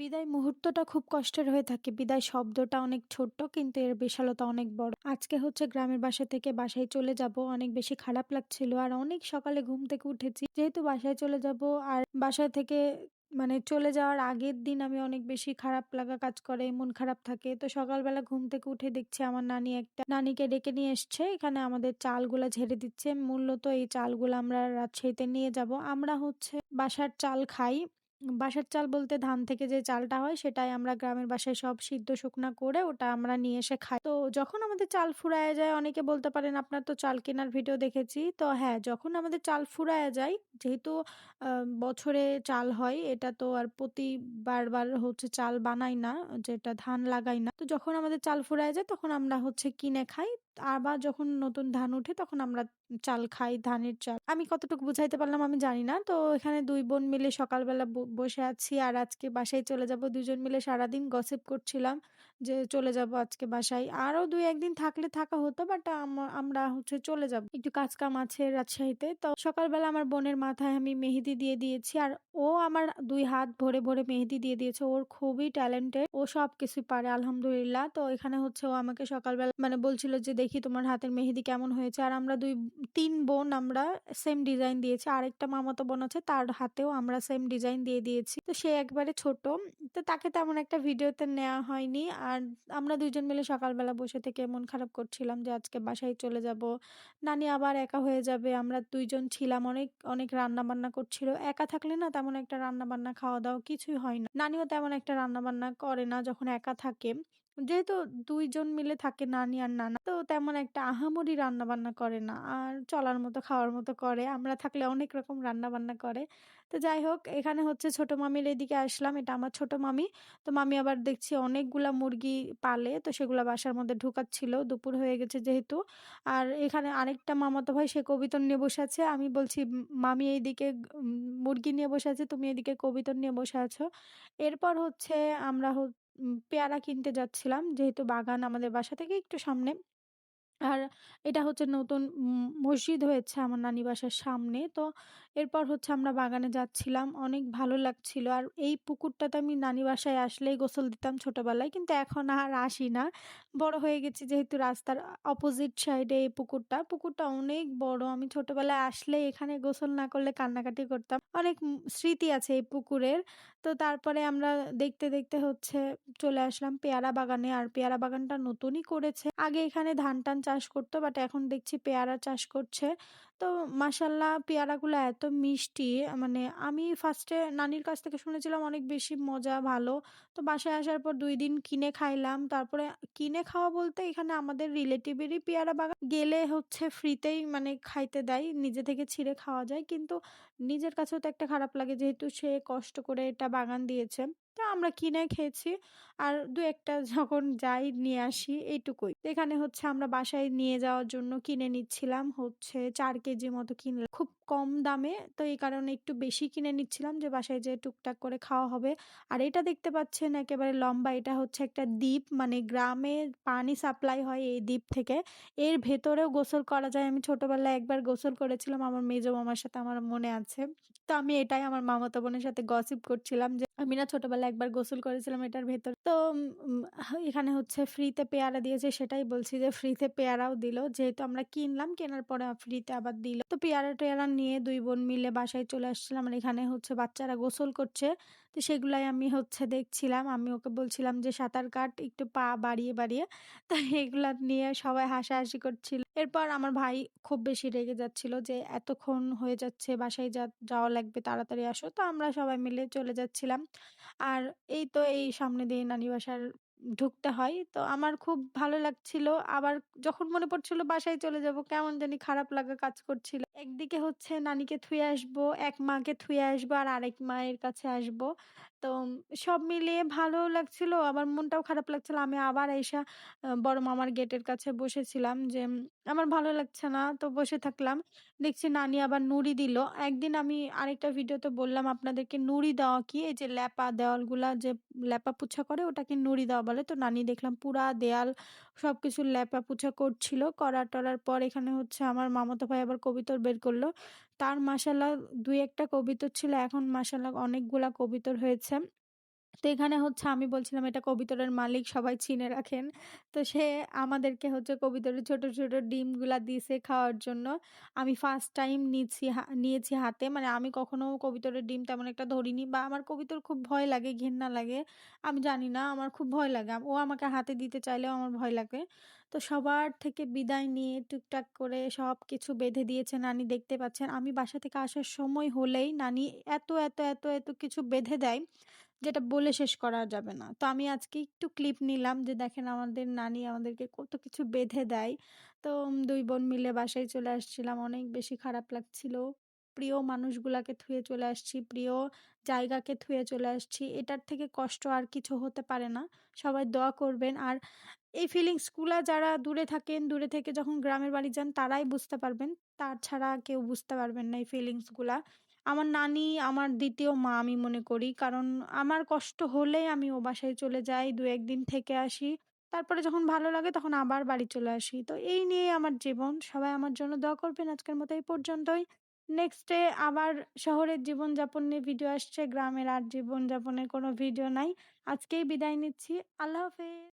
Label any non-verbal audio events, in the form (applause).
বিদায় মুহূর্তটা খুব কষ্টের হয়ে থাকে। বিদায় শব্দটা অনেক ছোট্ট কিন্তু এর বিশালতা অনেক বড়। আজকে হচ্ছে গ্রামের বাসা থেকে বাসায় চলে যাব। অনেক বেশি খারাপ লাগছিল। আর অনেক সকালে ঘুম থেকে উঠেছি। যেহেতু বাসায় চলে যাব আর বাসা থেকে মানে চলে যাওয়ার আগের দিন আমি অনেক বেশি খারাপ লাগা কাজ করে, মন খারাপ থাকে। তো সকালবেলা ঘুম থেকে উঠে দেখছি আমার নানি একটা নানিকে ডেকে নিয়ে এসছে। এখানে আমাদের চালগুলা ঝেড়ে দিচ্ছে। মূলত এই চালগুলো আমরা রাজশাহীতে নিয়ে যাব। আমরা হচ্ছে বাসার চাল খাই। বাসার চাল বলতে ধান থেকে যে চালটা হয় সেটাই আমরা গ্রামের বাসায় সব সিদ্ধ শুকনা করে ওটা আমরা নিয়ে এসে খাই। তো যখন আমাদের চাল ফুরায় যায় অনেকে বলতে পারেন আপনার তো চাল কেনার ভিডিও দেখেছি। তো হ্যাঁ, যখন আমাদের চাল ফুরায় যায় যেহেতু বছরে চাল হয় এটা তো আর প্রতিবার বার হচ্ছে চাল বানাই না, যেটা ধান লাগাই না। তো যখন আমাদের চাল ফুরায় যায় তখন আমরা হচ্ছে কিনে খাই। আবার যখন নতুন ধান ওঠে তখন আমরা চাল খাই, ধানের চাল। আমি কতটুকু বুঝাইতে পারলাম আমি জানি না। তো এখানে দুই বোন মিলে সকালবেলা বসে আছি আর আজকে বাসায় চলে যাব। ২ জন মিলে সারাদিন গসিপ করছিলাম যে চলে যাব আজকে বাসায়। আরও দুই একদিন থাকলে থাকা হতো বাট আম আমরা হচ্ছে চলে যাব। একটু কাজ কাম আছে রাজশাহীতে। তো সকালবেলা আমার বোনের মাথায় আমি মেহেদি দিয়ে দিয়েছি আর ও আমার দুই হাত ভরে, ভরে মেহেদি দিয়ে দিয়েছে। ওর খুবই ট্যালেন্টেড। ও সব কিছু পারে আলহামদুলিল্লাহ। তো এখানে হচ্ছে ও আমাকে সকালবেলা মানে বলছিল যে দেখি তোমার হাতের মেহেদি কেমন হয়েছে। আর আমরা ২ ৩ বোন আমরা সেম ডিজাইন দিয়েছি। আরেকটা মামাতো বোন আছে তার হাতেও আমরা সেম ডিজাইন দিয়ে দিয়েছি। তো সে একবারে ছোট। তো তাকে তেমন একটা ভিডিওতে নেওয়া হয়নি। আর আমরা ২ জন মিলে সকালবেলা বসে থেকে মন খারাপ করছিলাম যে আজকে বাসায় চলে যাব। নানি আবার একা হয়ে যাবে। আমরা দুইজন ছিলাম। অনেক, অনেক রান্না-বান্না করছিল। একা থাকলে না তেমন একটা রান্না-বান্না, খাওয়া-দাওয়া কিছুই হয় না। নানিও তেমন একটা রান্না-বান্না করে না যখন একা থাকে। যেহেতু ২ জন মিলে থাকে নানি আর নানা তো তেমন একটা আহামরি রান্না-বান্না করে না। আর চলার মতো খাওয়ার মতো করে। আমরা থাকলে অনেক রকম রান্না-বান্না করে। তো যাই হোক এখানে হচ্ছে ছোট মামির এদিকে আসলাম। এটা আমার ছোট মামি। তো মামি আবার দেখছি অনেকগুলা মুরগি পালে। তো সেগুলা বাসার মধ্যে ঢুকাচ্ছিল। দুপুর হয়ে গেছে যেহেতু। আর এখানে আরেকটা মামাতো ভাই সে কবিতর নিয়ে বসে আছে। আমি বলছি মামি এইদিকে মুরগি নিয়ে বসে আছে, তুমি এদিকে কবিতর নিয়ে বসে আছো। এরপর হচ্ছে আমরা পেয়ারা কিনতে যাচ্ছিলাম। যেহেতু বাগান আমাদের বাসা থেকে একটু সামনে। আর এটা হচ্ছে নতুন মসজিদ হয়েছে আমার নানি বাসার সামনে। তো এরপর হচ্ছে আমরা বাগানে যাচ্ছিলাম। অনেক ভালো লাগছিল। আর এই পুকুরটাতে আমি নানি বাসায় আসলেই গোসল দিতাম ছোটবেলায়। কিন্তু এখন আর আসি না। বড় হয়ে গেছি যেহেতু রাস্তার অপোজিট সাইডে এই পুকুরটা। পুকুরটা অনেক বড়। আমি ছোটবেলায় আসলে এখানে গোসল না করলে কান্নাকাটি করতাম। অনেক স্মৃতি আছে এই পুকুরের। তো তারপরে আমরা দেখতে, দেখতে হচ্ছে চলে আসলাম পেয়ারা বাগানে। আর পেয়ারা বাগানটা নতুনই করেছে। আগে এখানে ধান-টান চাষ করতো বাট এখন দেখছি পেয়ারা চাষ করছে। তো মাশাআল্লাহ পেয়ারাগুলো এত মিষ্টি মানে আমি ফার্স্টে নানির কাছ থেকে শুনেছিলাম অনেক বেশি মজা, ভালো। তো বাসায় আসার পর দুই দিন কিনে খাইলাম। তারপরে কিনে খাওয়া বলতে এখানে আমাদের রিলেটিভেরই পেয়ারা বাগান। গেলে হচ্ছে ফ্রিতেই মানে খাইতে দেয়। নিজে থেকে ছিঁড়ে খাওয়া যায়। কিন্তু নিজের কাছেও তো একটা খারাপ লাগে যেহেতু সে কষ্ট করে এটা বাগান দিয়েছে। আমরা কিনে খেয়েছি। আর দু একটা (laughs) যখন যাই নিয়ে আসি এইটুকুই। এখানে হচ্ছে আমরা বাসায় নিয়ে যাওয়ার জন্য কিনে নিচ্ছিলাম হচ্ছে চার কেজি মতো কিনলাম। খুব কম দামে। তো এই কারণে একটু বেশি কিনে নিচ্ছিলাম যে বাসায় যেয়ে টুকটাক করে খাওয়া হবে। আর এটা দেখতে পাচ্ছেন একেবারে লম্বা, এটা হচ্ছে একটা দ্বীপ মানে গ্রামে পানি সাপ্লাই হয় এই দ্বীপ থেকে। এর ভেতরেও গোসল করা যায়। আমি ছোটবেলায় একবার গোসল করেছিলাম, আমার মেজো মামার সাথে আমার মনে আছে। তো আমি এটাই আমার মামাতো বোনের সাথে গসিপ করছিলাম যে আমি না ছোটবেলায় একবার গোসল করেছিলাম এটার ভেতর। তো এখানে হচ্ছে ফ্রিতে পেয়ারা দিয়েছে সেটাই বলছি যে ফ্রিতে পেয়ারাও দিল। যেহেতু আমরা কিনলাম কেনার পরে ফ্রিতে আবার দিল। তো পেয়ারা-টেয়ারা নিয়ে দুই বোন মিলে বাসায় চলে আসছিলাম। আর এখানে হচ্ছে বাচ্চারা গোসল করছে। তো সেগুলাই আমি হচ্ছে দেখছিলাম। আমি ওকে বলছিলাম যে সাঁতার কাট একটু পা বাড়িয়ে, বাড়িয়ে। তো এগুলা নিয়ে সবাই হাসাহাসি করছিল। এরপর আমার ভাই খুব বেশি রেগে যাচ্ছিল যে, এতক্ষণ হয়ে যাচ্ছে, বাসায় যা, যাওয়া লাগবে, তাড়াতাড়ি আসো। তো আমরা সবাই মিলে চলে যাচ্ছিলাম। আর এই তো এই সামনে দিয়ে নানি বাসার ঢুকতে হয়। তো আমার খুব ভালো লাগছিল। আবার যখন মনে পড়ছিল বাসায় চলে যাব, কেমন জানি খারাপ লাগা কাজ করছিল। একদিকে হচ্ছে নানিকে থুয়ে আসব, এক মাকে থুয়ে আসব আর আরেক মায়ের কাছে আসব। তো সব মিলিয়ে ভালোও লাগছিল আবার মনটাও খারাপ লাগছিল। আমি আবার আ বড় মামার গেটের কাছে বসেছিলাম যে আমার ভালো লাগছে না। তো বসে থাকলাম। দেখছি নানি আবার নুড়ি দিল। একদিন আমি আরেকটা ভিডিওতে বললাম আপনাদেরকে নুড়ি দেওয়া কি? এই যে ল্যাপা দেওয়ালগুলা যে ল্যাপা-পোছা করে ওটাকে নুড়ি দেওয়া বলে। তো নানি দেখলাম পুরা দেয়াল সবকিছু ল্যাপা পুছা করছিল। করা-টরার পর এখানে হচ্ছে আমার মামাতো ভাই আবার কবিতর বের করল তার মাসাল্লাহ দুই একটা কবিতর ছিল। এখন মাসাল্লাহ অনেকগুলা কবিতর হয়েছে। তো এখানে হচ্ছে আমি বলছিলাম এটা কবিতরের মালিক সবাই চিনে রাখেন। তো সে আমাদেরকে হচ্ছে কবিতরের ছোট, ছোট ডিমগুলা দিছে খাওয়ার জন্য। আমি ফার্স্ট টাইম নিচ্ছি হা নিয়েছি হাতে। মানে আমি কখনো কবিতরের ডিম তেমন একটা ধরিনি বা আমার কবিতর খুব ভয় লাগে, ঘেন্না লাগে। আমি জানি না আমার খুব ভয় লাগে। ও আমাকে হাতে দিতে চাইলেও আমার ভয় লাগে। তো সবার থেকে বিদায় নিয়ে টুকটাক করে সব কিছু বেঁধে দিয়েছে নানি দেখতে পাচ্ছেন। আমি বাসা থেকে আসার সময় হলেই নানি এত, এত, এত, এত কিছু বেঁধে দেয় যেটা বলে শেষ করা যাবে না। তো আমি আজকে একটু ক্লিপ নিলাম যে দেখেন আমাদের নানি আমাদেরকে কত কিছু বেঁধে দেয়। তো দুই বোন মিলে বাসায় চলে আসছিলাম। অনেক বেশি খারাপ লাগছিল। প্রিয় মানুষগুলাকে থুয়ে চলে আসছি, প্রিয় জায়গাকে থুয়ে চলে আসছি। এটার থেকে কষ্ট আর কিছু হতে পারে না। সবাই দোয়া করবেন। আর এই ফিলিংসগুলা যারা দূরে থাকেন, দূরে থেকে যখন গ্রামের বাড়ি যান তারাই বুঝতে পারবেন। তাছাড়া কেউ বুঝতে পারবেন না এই ফিলিংসগুলা। আমার নানি আমার দ্বিতীয় মা আমি মনে করি। কারণ আমার কষ্ট হলেই আমি ও বাসায় চলে যাই, দু একদিন থেকে আসি। তারপরে যখন ভালো লাগে তখন আবার বাড়ি চলে আসি। তো এই নিয়েই আমার জীবন। সবাই আমার জন্য দোয়া করবেন। আজকের মতো এই পর্যন্তই। নেক্সট আবার শহরের জীবনযাপন নিয়ে ভিডিও আসছে। গ্রামের আর জীবনযাপনের কোনো ভিডিও নাই। আজকেই বিদায় নিচ্ছি। আল্লাহ হাফেজ।